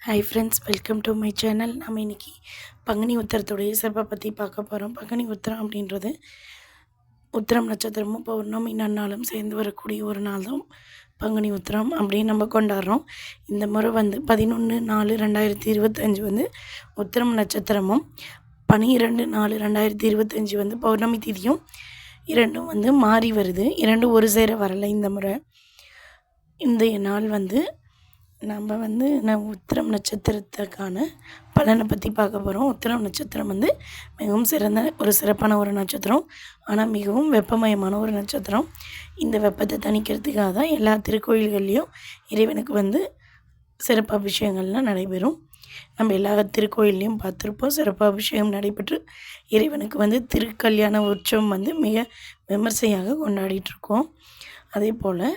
Hi friends welcome to my channel நம்ம இன்றைக்கி பங்குனி உத்திரத்துடைய சிறப்பை பற்றி பார்க்க போகிறோம் பங்குனி உத்திரம் அப்படின்றது உத்திரம் நட்சத்திரமும் பௌர்ணமி நன்னாலும் சேர்ந்து வரக்கூடிய ஒரு நாள் தான் பங்குனி உத்திரம் அப்படின்னு நம்ம கொண்டாடுறோம். இந்த முறை வந்து பதினொன்று நாலு ரெண்டாயிரத்தி இருபத்தஞ்சி வந்து உத்திரம் நட்சத்திரமும் பனிரெண்டு நாலு ரெண்டாயிரத்தி இருபத்தஞ்சி வந்து பௌர்ணமி திதியும் இரண்டும் வந்து மாறி வருது. இரண்டும் ஒரு சேர வரலை இந்த முறை. இந்த நாள் வந்து நம்ம வந்து நான் உத்திரம் நட்சத்திரத்துக்கான பலனை பற்றி பார்க்க போகிறோம் உத்திரம் நட்சத்திரம் வந்து மிகவும் சிறந்த ஒரு சிறப்பான ஒரு நட்சத்திரம். ஆனால் மிகவும் வெப்பமயமான ஒரு நட்சத்திரம். இந்த வெப்பத்தை தணிக்கிறதுக்காக தான் எல்லா திருக்கோயில்கள்லேயும் இறைவனுக்கு வந்து சிறப்பு அபிஷேகங்கள்லாம் நடைபெறும். நம்ம எல்லா திருக்கோயில்லையும் பார்த்துருப்போம். சிறப்பு அபிஷேகம் நடைபெற்று இறைவனுக்கு வந்து திருக்கல்யாண உற்சவம் வந்து மிக விமர்சையாக கொண்டாடிட்டுருக்கோம் அதே போல்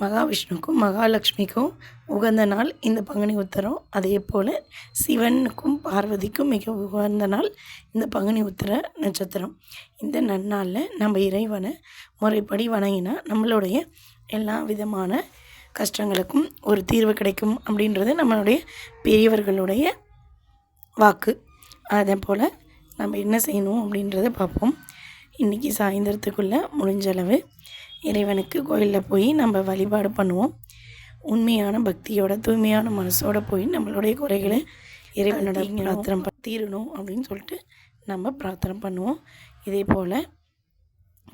மகாவிஷ்ணுக்கும் மகாலட்சுமிக்கும் உகந்த நாள் இந்த பங்குனி உத்தரம். அதே போல் சிவனுக்கும் பார்வதிக்கும் மிக உகந்த நாள் இந்த பங்குனி உத்தர நட்சத்திரம். இந்த நன்னாளில் நம்ம இறைவனை முறைப்படி வணங்கினா நம்மளுடைய எல்லா விதமான கஷ்டங்களுக்கும் ஒரு தீர்வு கிடைக்கும் அப்படின்றது நம்மளுடைய பெரியவர்களுடைய வாக்கு. அதே போல் நம்ம என்ன செய்யணும் அப்படின்றத பார்ப்போம். இன்றைக்கி சாயந்தரத்துக்குள்ளே முடிஞ்சளவு இறைவனுக்கு கோயிலில் போய் நம்ம வழிபாடு பண்ணுவோம். உண்மையான பக்தியோட தூய்மையான மனசோட போய் நம்மளுடைய குறைகளை இறைவனோட பிரார்த்தனை தீரணும் அப்படின்னு சொல்லிட்டு நம்ம பிரார்த்தனை பண்ணுவோம். இதே போல்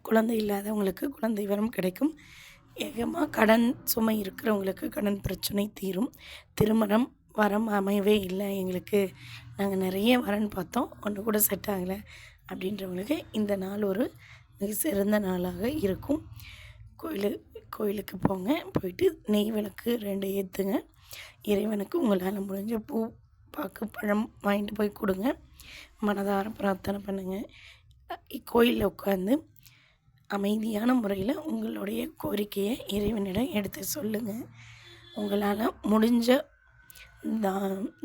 குழந்தை இல்லாதவங்களுக்கு குழந்தை வரம் கிடைக்கும். ஏகமாக கடன் சுமை இருக்கிறவங்களுக்கு கடன் பிரச்சனை தீரும். திருமணம் வரம் அமையவே இல்லை எங்களுக்கு. நாங்கள் நிறைய வரன் பார்த்தோம். ஒன்று கூட செட் ஆகலை அப்படின்றவங்களுக்கு இந்த நாள் ஒரு மிக சிறந்த நாளாக இருக்கும். கோயிலு கோயிலுக்கு போங்க. போயிட்டு நெய் விளக்கு ரெண்டு ஏற்றுங்க இறைவனுக்கு உங்களால் முடிஞ்ச பூ பாக்கு பழம் வாங்கிட்டு போய் கொடுங்க. மனதார பிரார்த்தனை பண்ணுங்கள் கோயிலில் உட்காந்து அமைதியான முறையில் உங்களுடைய கோரிக்கையை இறைவனிடம் எடுத்து சொல்லுங்கள் உங்களால் முடிஞ்ச தா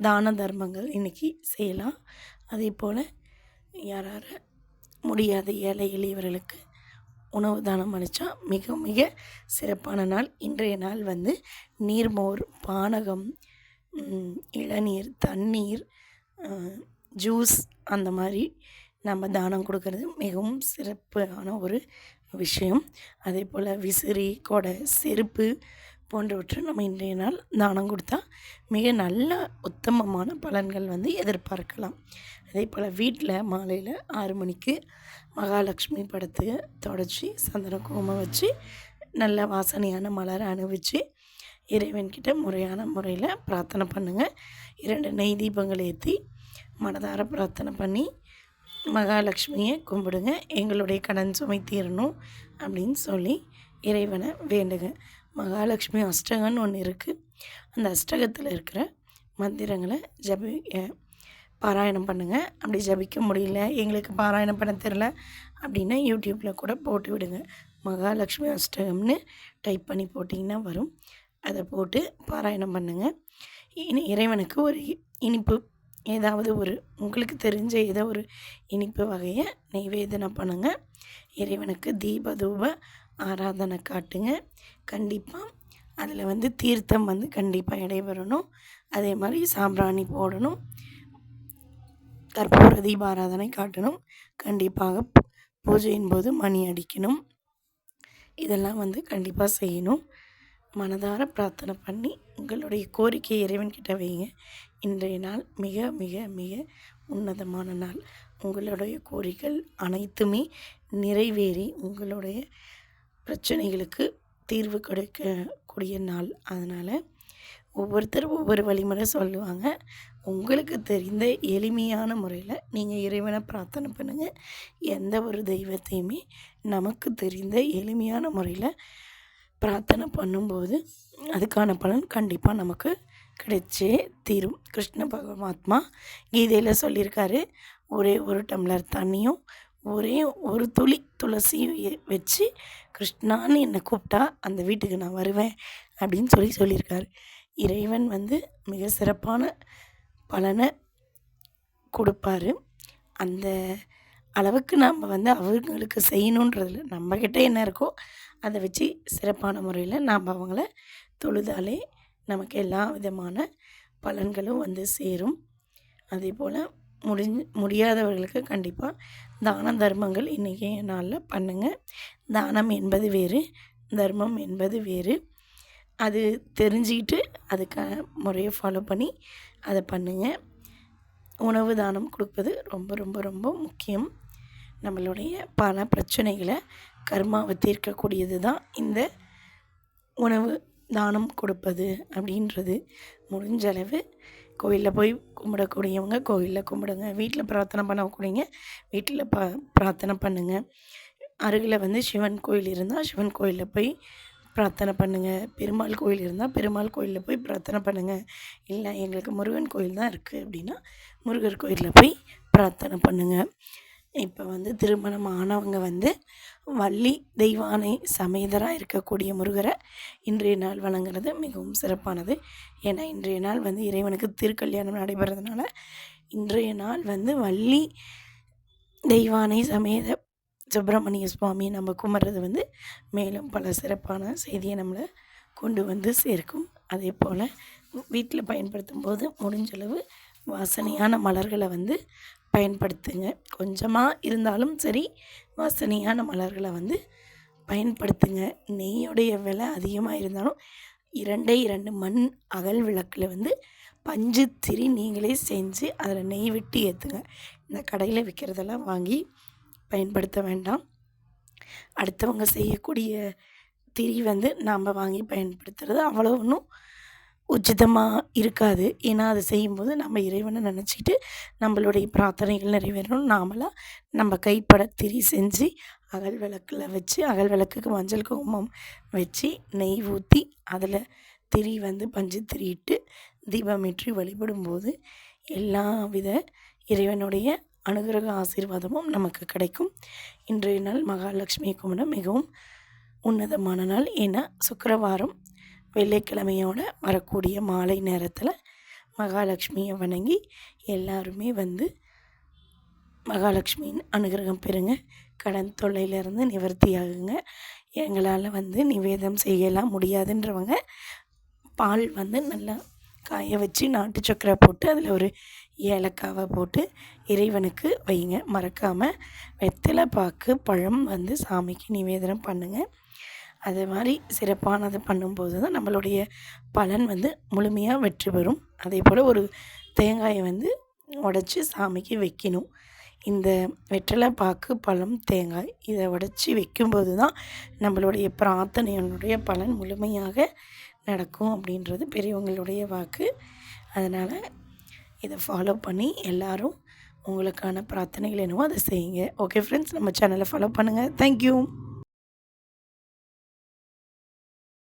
தான தர்மங்கள் இன்றைக்கி செய்யலாம். அதே போல் யாரார முடியாத ஏழை எளியவர்களுக்கு உணவு தானம் அளித்தா மிக மிக சிறப்பான நாள். இன்றைய நாள் வந்து நீர்மோர் பானகம் இளநீர் தண்ணீர் ஜூஸ் அந்த மாதிரி நம்ம தானம் கொடுக்கறது மிகவும் சிறப்பான ஒரு விஷயம். அதே போல் விசிறி கொடை செருப்பு போன்றவற்றை நம்ம இன்றைய நாள் தானம் கொடுத்தா மிக நல்ல உத்தமமான பலன்கள் வந்து எதிர்பார்க்கலாம். அதே போல் வீட்டில் மாலையில் ஆறு மணிக்கு மகாலட்சுமி படத்துக்கு தொடச்சி சந்தன குங்குமம் வச்சு நல்ல வாசனையான மலரை அணிவிச்சு இறைவன்கிட்ட முறையான முறையில் பிரார்த்தனை பண்ணுங்கள் இரண்டு நெய் தீபங்கள் ஏற்றி மனதார பிரார்த்தனை பண்ணி மகாலட்சுமியை கும்பிடுங்க. எங்களுடைய கடன் சுமை தீரணும் அப்படின்னு சொல்லி இறைவனை வேண்டுங்க. மகாலட்சுமி அஷ்டகம்னு ஒன்று இருக்குது அந்த அஷ்டகத்தில் இருக்கிற மந்திரங்களை ஜபி பாராயணம் பண்ணுங்கள் அப்படி ஜபிக்க முடியல எங்களுக்கு பாராயணம் பண்ண தெரில அப்படின்னா யூடியூப்பில் கூட போட்டு விடுங்க. மகாலட்சுமி அஷ்டகம்னு டைப் பண்ணி போட்டிங்கன்னா வரும். அதை போட்டு பாராயணம் பண்ணுங்கள் இனி இறைவனுக்கு ஒரு இனிப்பு ஏதாவது ஒரு உங்களுக்கு தெரிஞ்ச ஏதோ ஒரு இனிப்பு வகையை நெய்வேதனை பண்ணுங்கள் இறைவனுக்கு தீப தூப ஆராதனை காட்டுங்க. கண்டிப்பாக அதில் வந்து தீர்த்தம் வந்து கண்டிப்பாக இடைபெறணும். அதே மாதிரி சாம்பிராணி போடணும். கற்பூர தீபாராதனை காட்டணும். கண்டிப்பாக பூஜையின் போது மணி அடிக்கணும். இதெல்லாம் வந்து கண்டிப்பாக செய்யணும். மனதார பிரார்த்தனை பண்ணி உங்களுடைய கோரிக்கை இறைவன்கிட்ட வைங்க இன்றைய நாள் மிக மிக மிக உன்னதமான நாள். உங்களுடைய கோரிக்கைகள் அனைத்துமே நிறைவேறி உங்களுடைய பிரச்சனைகளுக்கு தீர்வு கிடைக்கக்கூடிய நாள். அதனால் ஒவ்வொருத்தரும் ஒவ்வொரு வழிமுறை சொல்லுவாங்க. உங்களுக்கு தெரிந்த எளிமையான முறையில் நீங்கள் இறைவனை பிரார்த்தனை பண்ணுங்கள் எந்த ஒரு தெய்வத்தையுமே நமக்கு தெரிந்த எளிமையான முறையில் பிரார்த்தனை பண்ணும்போது அதுக்கான பலன் கண்டிப்பாக நமக்கு கிடைச்சே தீரும். கிருஷ்ண பகவாத்மா கீதையில் சொல்லியிருக்காரு. ஒரே ஒரு டம்ளர் தண்ணியும் ஒரே ஒரு துளி துளசியும் வச்சு கிருஷ்ணான்னு என்னை கூப்பிட்டா அந்த வீட்டுக்கு நான் வருவேன் அப்படின்னு சொல்லி சொல்லியிருக்காரு. இறைவன் வந்து மிக சிறப்பான பலனை கொடுப்பாரு. அந்த அளவுக்கு நாம் வந்து அவங்களுக்கு செய்யணுன்றதில் நம்மக்கிட்ட என்ன இருக்கோ அதை வச்சு சிறப்பான முறையில் நாம் அவங்கள தொழுதாலே நமக்கு எல்லா விதமான பலன்களும் வந்து சேரும். அதே போல் முடிஞ்சு முடியாதவர்களுக்கு கண்டிப்பாக தான தர்மங்கள் இன்றைக்கி நாளில் பண்ணுங்கள் தானம் என்பது வேறு தர்மம் என்பது வேறு. அது தெரிஞ்சுக்கிட்டு அதுக்கான முறையை ஃபாலோ பண்ணி அதை பண்ணுங்கள் உணவு தானம் கொடுப்பது ரொம்ப ரொம்ப ரொம்ப முக்கியம். நம்மளுடைய பல பிரச்சனைகளை கர்மாவை தீர்க்கக்கூடியது தான் இந்த உணவு தானம் கொடுப்பது அப்படின்றது. முடிஞ்சளவு கோவிலில் கோயிலில் போய் கும்பிடக்கூடியவங்க கோயிலில் கும்பிடுங்க. வீட்டில் பிரார்த்தனை பண்ணக்கூடியங்க வீட்டில் ப பிரார்த்தனை பண்ணுங்கள் அருகில் வந்து சிவன் கோயில் இருந்தால் சிவன் கோயிலில் போய் பிரார்த்தனை பண்ணுங்கள் பெருமாள் கோயில் இருந்தால் பெருமாள் கோயிலில் போய் பிரார்த்தனை பண்ணுங்கள் இல்லை எங்களுக்கு முருகன் கோயில் தான் இருக்குது அப்படின்னா முருகர் கோயிலில் போய் பிரார்த்தனை பண்ணுங்கள் இப்போ வந்து திருமணம் ஆனவங்க வந்து வள்ளி தெய்வானை சமேதராக இருக்கக்கூடிய முருகரை இன்றைய நாள் வணங்குறது மிகவும் சிறப்பானது. ஏன்னா இன்றைய நாள் வந்து இறைவனுக்கு திருக்கல்யாணம் நடைபெறதுனால இன்றைய நாள் வந்து வள்ளி தெய்வானை சமேத சுப்பிரமணிய சுவாமி நம்ம கும்பிட்றது வந்து மேலும் பல சிறப்பான செய்தியை நம்மளை கொண்டு வந்து சேர்க்கும். அதே போல் வீட்டில் பயன்படுத்தும் போது முடிஞ்சளவு வாசனையான மலர்களை வந்து பயன்படுத்துங்க. கொஞ்சமாக இருந்தாலும் சரி வாசனையான மலர்களை வந்து பயன்படுத்துங்க. நெய்யுடைய விலை அதிகமாக இருந்தாலும் இரண்டே இரண்டு மண் அகல் விளக்கில் வந்து பஞ்சு திரி நீங்களே செஞ்சு அதில் நெய் விட்டு ஏற்றுங்க இந்த கடையில் விற்கிறதெல்லாம் வாங்கி பயன்படுத்த வேண்டாம். அடுத்தவங்க செய்யக்கூடிய திரி வந்து நாம் வாங்கி பயன்படுத்துறது அவ்வளோ ஒன்றும் உச்சிதமாக இருக்காது. ஏன்னா அதை செய்யும்போது நம்ம இறைவனை நினச்சிக்கிட்டு நம்மளுடைய பிரார்த்தனைகள் நிறைவேறணும். நாமளாக நம்ம கைப்பட திரி செஞ்சு அகல் விளக்கில் வச்சு அகல் விளக்குக்கு மஞ்சள் குங்குமம் வச்சு நெய் ஊற்றி அதில் திரி வந்து பஞ்சு திரியிட்டு தீபமேற்றி வழிபடும்போது எல்லா வித இறைவனுடைய அனுகிரக ஆசீர்வாதமும் நமக்கு கிடைக்கும். இன்றைய நாள் மகாலட்சுமி கும்பிட மிகவும் உன்னதமான நாள். ஏன்னா சுக்கரவாரம் வெள்ளிக்கிழமையோட வரக்கூடிய மாலை நேரத்தில் மகாலட்சுமியை வணங்கி எல்லாருமே வந்து மகாலட்சுமியின் அனுகிரகம் பெறுங்க. கடன் தொல்லையிலேருந்து நிவர்த்தி ஆகுங்க எங்களால் வந்து நிவேதம் செய்யலாம் முடியாதுன்றவங்க பால் வந்து நல்லா காய வச்சு நாட்டு சக்கரை போட்டு அதில் ஒரு ஏலக்காவை போட்டு இறைவனுக்கு வைங்க. மறக்காமல் வெத்தலை பாக்கு பழம் வந்து சாமிக்கு நிவேதனம் பண்ணுங்கள் அது மாதிரி சிறப்பானது பண்ணும்போது தான் நம்மளுடைய பலன் வந்து முழுமையாக வெற்றி பெறும். அதே போல் ஒரு தேங்காயை வந்து உடச்சி சாமிக்கு வைக்கணும். இந்த வெற்றிலை பாக்கு பழம் தேங்காய் இதை உடச்சி வைக்கும்போது தான் நம்மளுடைய பிரார்த்தனையினுடைய பலன் முழுமையாக நடக்கும் அப்படின்றது பெரியவங்களுடைய வாக்கு. அதனால் இதை ஃபாலோ பண்ணி எல்லோரும் உங்களுக்கான பிரார்த்தனைகள் என்னவோ அதை செய்யுங்க. ஓகே ஃப்ரெண்ட்ஸ் நம்ம சேனலை ஃபாலோ பண்ணுங்கள் தேங்க்யூ